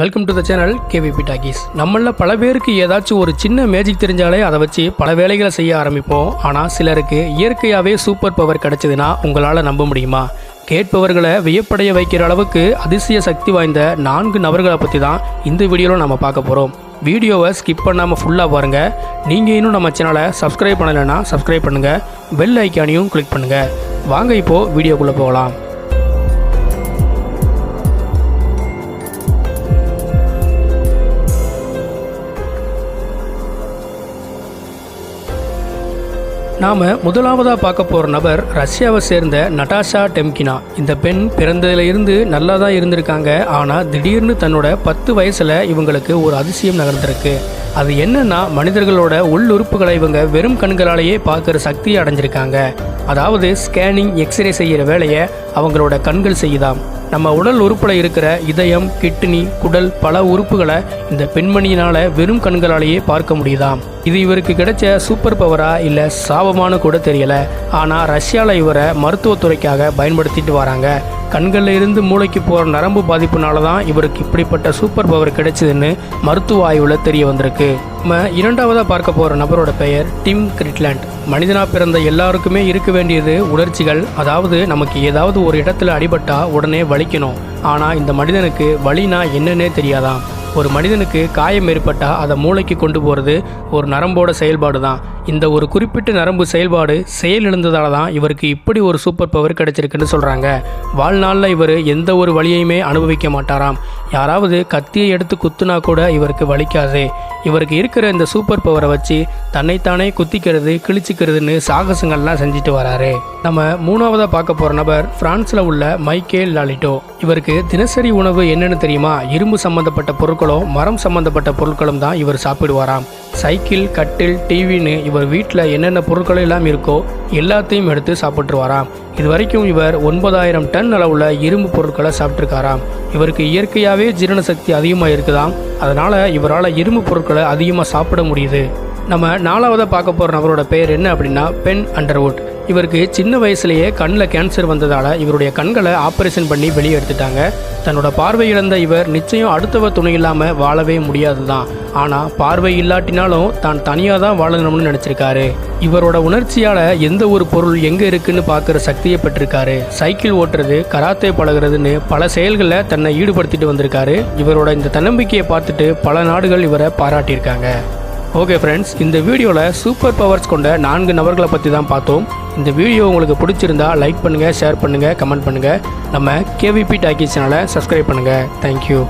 Welcome to the channel KVP Talkies நம்மள பல பேருக்கு ஏதாச்சும் ஒரு சின்ன மேஜிக் தெரிஞ்சாலே அதை வச்சு பல வேலைகளை செய்ய ஆரம்பிப்போம். ஆனால் சிலருக்கு இயற்கையாகவே சூப்பர் பவர் கிடைச்சதுன்னா உங்களால் நம்ப முடியுமா? கேட்பவர்களை வியப்படைய வைக்கிற அளவுக்கு அதிசய சக்தி வாய்ந்த நான்கு நபர்களை பற்றி தான் இந்த வீடியோவில் நம்ம பார்க்க போகிறோம் வீடியோவை ஸ்கிப் பண்ணாமல் ஃபுல்லாக பாருங்கள் நீங்கள் இன்னும் நம்ம சேனலை சப்ஸ்கிரைப் பண்ணலைன்னா சப்ஸ்கிரைப் பண்ணுங்கள் பெல் ஐக்கானையும் கிளிக் பண்ணுங்கள் வாங்க இப்போது வீடியோக்குள்ளே போகலாம். நாம முதலாவதா பார்க்க போற நபர் ரஷ்யாவை சேர்ந்த நட்டாஷா டெம்கினா. இந்த பெண் பிறந்ததுல இருந்து நல்லா தான் இருந்திருக்காங்க. ஆனா திடீர்னு தன்னோட பத்து வயசுல இவங்களுக்கு ஒரு அதிசயம் நகர்ந்திருக்கு. அது என்னன்னா மனிதர்களோட உள்ளுறுப்புகளை இவங்க வெறும் கண்களாலேயே பார்க்குற சக்தியை அடைஞ்சிருக்காங்க. அதாவது ஸ்கேனிங் எக்ஸ்ரே செய்கிற வேலையை அவங்களோட கண்கள் செய்யுதாம். நம்ம உடல் உறுப்புல இருக்கிற இதயம் கிட்னி குடல் பல உறுப்புகளை இந்த பெண்மணியினால வெறும் கண்களாலேயே பார்க்க முடியுதாம். இது இவருக்கு கிடைச்ச சூப்பர் பவரா இல்ல சாபமானு கூட தெரியல. ஆனா ரஷ்யால இவரை மருத்துவத்துறைக்காக பயன்படுத்திட்டு வராங்க. கண்களில் இருந்து மூளைக்கு போகிற நரம்பு பாதிப்புனால தான் இவருக்கு இப்படிப்பட்ட சூப்பர் பவர் கிடைச்சதுன்னு மருத்துவ ஆய்வில் தெரிய வந்திருக்கு. நம்ம இரண்டாவதாக பார்க்க போகிற நபரோட பெயர் டிம் கிரிட்லாண்ட். மனிதனா பிறந்த எல்லாருக்குமே இருக்க வேண்டியது உணர்ச்சிகள் அதாவது நமக்கு ஏதாவது ஒரு இடத்துல அடிபட்டால் உடனே வலிக்கணும். ஆனால் இந்த மனிதனுக்கு வலினா என்னன்னே தெரியாதாம். ஒரு மனிதனுக்கு காயம் ஏற்பட்டால் அதை மூளைக்கு கொண்டு போகிறது ஒரு நரம்போட செயல்பாடு தான். இந்த ஒரு குறிப்பிட்ட நரம்பு செயல்பாடு செயலிழந்ததால தான் இவருக்கு இப்படி ஒரு சூப்பர் பவர் கிடைச்சிருக்குன்னு சொல்கிறாங்க வாழ்நாளில் இவர் எந்த ஒரு வழியையுமே அனுபவிக்க மாட்டாராம். யாராவது கத்தியை எடுத்து குத்துனா கூட இவருக்கு வலிக்காது. இவருக்கு இருக்கிற இந்த சூப்பர் பவரை வச்சு தன்னைத்தானே குத்திக்கிறது கிழிச்சிக்கிறதுன்னு சாகசங்கள்லாம் செஞ்சுட்டு வராரு. நம்ம மூணாவதாக பார்க்க போகிற நபர் ஃப்ரான்ஸில் உள்ள மைக்கேல் லாலிட்டோ. இவருக்கு தினசரி உணவு என்னென்னு தெரியுமா? இரும்பு சம்மந்தப்பட்ட பொருட்கள் பொருட்களும் மரம் சம்பந்தப்பட்ட பொருட்களும் தான் இவர் சாப்பிடுவாராம். சைக்கிள் கட்டில் டிவின்னு இவர் வீட்டில் என்னென்ன பொருட்கள் எல்லாம் இருக்கோ எல்லாத்தையும் எடுத்து சாப்பிட்டுருவாராம். இது வரைக்கும் இவர் ஒன்பதாயிரம் டன் அளவுள்ள இரும்பு பொருட்களை சாப்பிட்ருக்காராம் இவருக்கு இயற்கையாகவே ஜீரண சக்தி அதிகமாக இருக்குதாம் அதனால் இவரால் இரும்பு பொருட்களை அதிகமாக சாப்பிட முடியுது. நம்ம நாலாவதாக பார்க்க போகிற நபரோட பெயர் என்ன அப்படின்னா பென் அண்டர்வுட். இவருக்கு சின்ன வயசுலேயே கண்ணில் கேன்சர் வந்ததால் இவருடைய கண்களை ஆப்ரேஷன் பண்ணி வெளியே எடுத்துட்டாங்க. தன்னோட பார்வை இழந்த இவர் நிச்சயம் அடுத்தவர் துணை இல்லாமல் வாழவே முடியாது தான் ஆனால் பார்வை இல்லாட்டினாலும் தான் தனியாக தான் வாழணும்னு நினச்சிருக்காரு. இவரோட உணர்ச்சியால் எந்த ஒரு பொருள் எங்கே இருக்குன்னு பார்க்குற சக்தியை பெற்றிருக்காரு. சைக்கிள் ஓட்டுறது கராத்தே பழகுறதுன்னு பல செயல்களில் தன்னை ஈடுபடுத்திட்டு வந்திருக்காரு. இவரோட இந்த தன்னம்பிக்கையை பார்த்துட்டு பல நாடுகள் இவரை பாராட்டியிருக்காங்க. ஓகே ஃப்ரெண்ட்ஸ் இந்த வீடியோவில் சூப்பர் பவர்ஸ் கொண்ட நான்கு நபர்களை பற்றி தான் பார்த்தோம். இந்த வீடியோ உங்களுக்கு பிடிச்சிருந்தா லைக் பண்ணுங்கள் ஷேர் பண்ணுங்கள் கமெண்ட் பண்ணுங்கள் நம்ம கேவிபி டாக்கி சேனலை சப்ஸ்கிரைப் பண்ணுங்கள் தேங்க்யூ